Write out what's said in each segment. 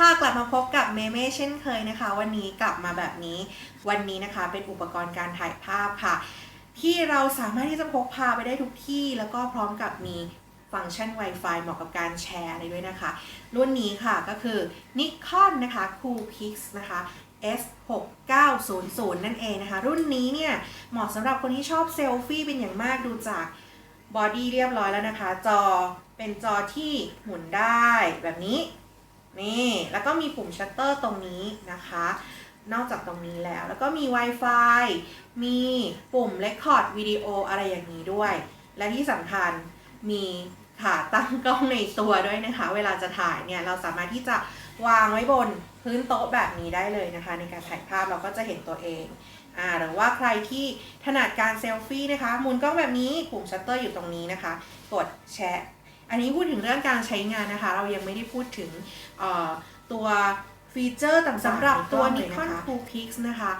ค่ะกลับมาพบกับเมเม่เช่นเคยนะคะ วันนี้กลับมาแบบนี้ วันนี้นะคะเป็นอุปกรณ์การถ่ายภาพค่ะ ที่เราสามารถที่จะพกพาไปได้ทุกที่ แล้วก็พร้อมกับมีฟังก์ชัน Wi-Fi เหมาะกับการแชร์อะไรด้วยนะคะ รุ่นนี้ค่ะก็คือ Nikon นะคะ Coolpix นะคะ S6900 นั่นเองนะคะ รุ่นนี้เนี่ยเหมาะสำหรับคนที่ชอบเซลฟี่เป็นอย่างมากดูจากบอดี้เรียบร้อยแล้วนะคะ จอเป็นจอที่หมุนได้แบบนี้ นี่แล้วก็มีปุ่มชัตเตอร์ตรงนี้นะคะ นอกจากตรงนี้แล้ว แล้วก็มี Wi-Fi มีปุ่ม Record วิดีโออะไรอย่างนี้ด้วย และที่สำคัญมีขาตั้งกล้องในตัวด้วยนะคะ เวลาจะถ่ายเนี่ยเราสามารถที่จะวางไว้บนพื้นโต๊ะแบบนี้ได้เลยนะคะ ในการถ่ายภาพเราก็จะเห็นตัวเองอ่าหรือว่าใครที่ถนัดการเซลฟี่นะคะหมุนกล้องแบบนี้ปุ่มชัตเตอร์อยู่ตรงนี้นะคะ กดแชร์ อันนี้พูดถึงเรื่องการใช้งานนะคะ เรายังไม่ได้พูดถึงเอ่อตัวฟีเจอร์ต่างๆสำหรับตัว Nikon Coolpix นะคะ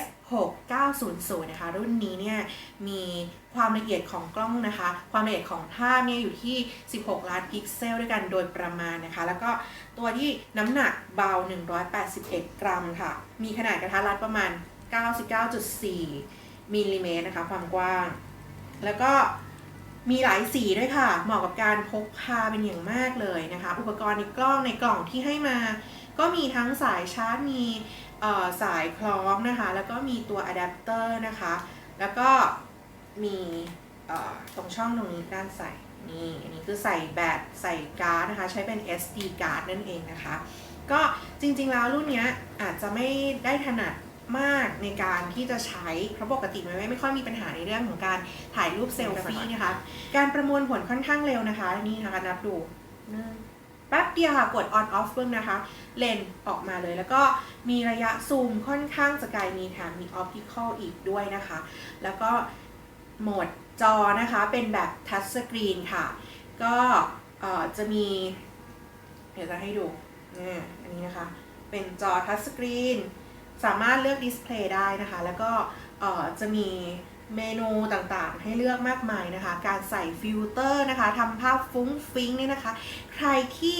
S6900 นะคะ รุ่นนี้เนี่ยมีความละเอียดของกล้องนะคะ ความละเอียดของภาพเนี่ยอยู่ที่ 16 ล้านพิกเซลด้วยกันโดยประมาณนะคะ แล้วก็ตัวที่น้ำหนักเบา 181 กรัมค่ะ มีขนาดกระทัดรัดประมาณ 99.4มิลลิเมตรนะคะ ความกว้าง แล้วก็ มีหลายสีด้วยค่ะ เหมาะกับการพกพาเป็นอย่างมากเลยนะคะ อุปกรณ์ในกล้องในกล่องที่ให้มา ก็มีทั้งสายชาร์จ มีสายคล้องนะคะ แล้วก็มีตัวอะแดปเตอร์นะคะ แล้วก็มีตรงช่องตรงนี้ด้านใส่นี่อันนี้คือใส่แบตใส่การ์ดนะคะ ใช้เป็น SD card นั่นเองนะคะ ก็จริงๆแล้วรุ่นนี้อาจจะไม่ได้ถนัด มากในการที่จะใช้เพราะปกติมันไม่ไม่ค่อยมีปัญหาในเรื่องของการถ่ายรูปเซลฟี่นะคะ การประมวลผลค่อนข้างเร็วนะคะ นี่นะคะนับดูหนึ่งแป๊บเดียวค่ะกด on off เพิ่มนะคะ เลนออกมาเลย แล้วก็มีระยะซูมค่อนข้างจะไกลมีแถมมี optical อีกด้วยนะคะ แล้วก็โหมดจอนะคะ เป็นแบบ touch screen ค่ะ ก็จะมี เดี๋ยวจะให้ดูเนี่ยอันนี้นะคะ เป็นจอ touch screen สามารถเลือกดิสเพลย์ได้นะคะ แล้วก็จะมีเมนูต่างๆ ให้เลือกมากมายนะคะ การใส่ฟิลเตอร์นะคะทำภาพฟุ้งฟิ้งเนี่ยนะคะ ใครที่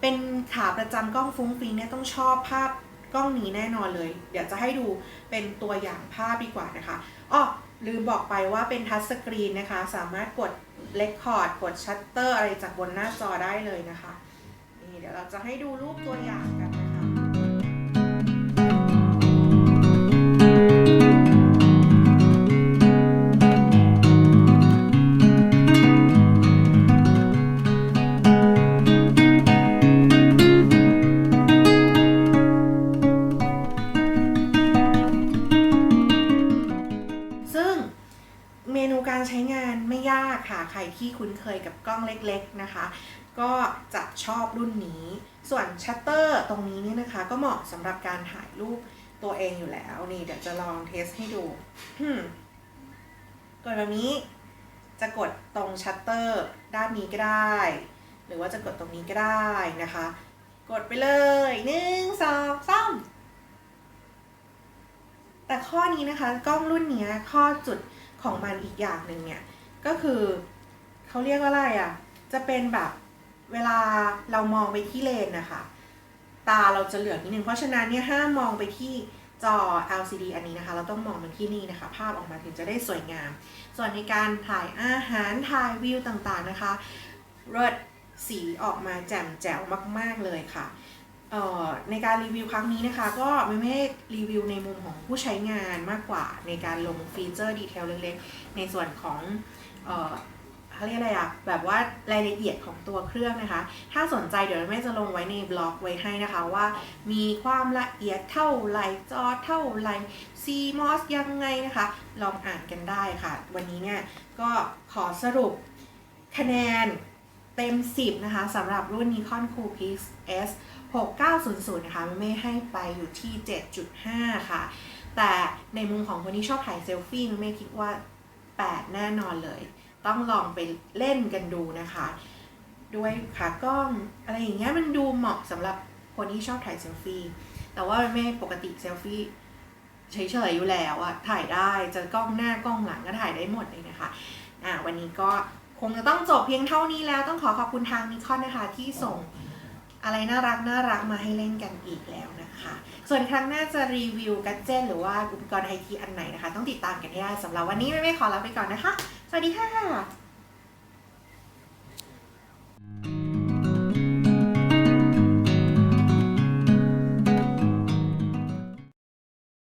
เป็นขาประจำกล้องฟุ้งฟิ้งเนี่ยต้องชอบภาพกล้องนี้แน่นอนเลย เดี๋ยวจะให้ดูเป็นตัวอย่างภาพดีกว่านะคะอ้อลืมบอกไปว่าเป็นทัชสกรีนนะคะ สามารถกดเลคคอร์ดกดชัตเตอร์อะไรจากบนหน้าจอได้เลยนะคะ นี่เดี๋ยวเราจะให้ดูรูปตัวอย่างกัน เมนูการใช้งานไม่ยากค่ะ ใครที่คุ้นเคยกับกล้องเล็กๆนะคะ ก็จะชอบรุ่นนี้ ส่วนชัตเตอร์ตรงนี้เนี่ยนะคะ ก็เหมาะสำหรับการถ่ายรูปตัวเองอยู่แล้ว นี่เดี๋ยวจะลองเทสให้ดูกดแบบนี้จะกดตรงชัตเตอร์ด้านนี้ก็ได้ หรือว่าจะกดตรงนี้ก็ได้นะคะ กดไปเลยหนึ่งสองสามแต่ข้อนี้นะคะ กล้องรุ่นนี้ข้อจุด ของมันอีกอย่างหนึ่งเนี่ยก็คือเขาเรียกว่าอะไรอะ่ะ จะเป็นแบบเวลาเรามองไปที่เลนนะคะ ตาเราจะเหลืองนิดนึงเพราะฉะนั้นเนี่ยห้ามมองไปที่จอ LCD อันนี้นะคะ เราต้องมองมาที่นี่นะคะ ภาพออกมาถึงจะได้สวยงาม ส่วนในการถ่ายอาหารถ่ายวิวต่างๆนะคะเลิศสีออกมาแจ่มแจ๋วมากๆเลยค่ะ ในการรีวิวครั้งนี้นะคะ ก็ไม่ไม่รีวิวในมุมของผู้ใช้งานมากกว่า ในการลงฟีเจอร์ดีเทลเล็กๆ ในส่วนของเออเขาเรียกอะไรอะแบบว่ารายละเอียดของตัวเครื่องนะคะ ถ้าสนใจเดี๋ยวแม่จะลงไว้ในบล็อกไว้ให้นะคะว่า มีความละเอียดเท่าไรจอเท่าไร่ CMOS ยังไงนะคะ ลองอ่านกันได้ค่ะ วันนี้เนี่ยก็ขอสรุปคะแนน เต็ม 10 นะคะสำหรับรุ่น Nikon Coolpix S 6900 นะคะไม่ให้ไปอยู่ที่ 7.5 ค่ะ แต่ในมุมของคนที่ชอบถ่ายเซลฟี่ไม่คิดว่า 8 แน่นอนเลย ต้องลองไปเล่นกันดูนะคะ ด้วยขากล้องอะไรอย่างเงี้ยมันดูเหมาะสำหรับคนที่ชอบถ่ายเซลฟี่ แต่ว่าไม่ปกติเซลฟี่เฉยๆอยู่แล้วอะถ่ายได้จะกล้องหน้ากล้องหลังก็ถ่ายได้หมดเลยนะคะอ่าวันนี้ก็ งจะต้องจบเพียงเท่านี้แล้วต้องขอขอบคุณทางนิคอนนะคะ ที่ส่งอะไรน่ารักน่ารักมาให้เล่นกันอีกแล้วนะคะ ส่วนครั้งหน้าจะรีวิวกัจเจนหรือว่าอุปกรณ์ไอทีอันไหนนะคะ ต้องติดตามกันให้ได้สำหรับวันนี้ไม่ไม่ขอลาไปก่อนนะคะ สวัสดีค่ะ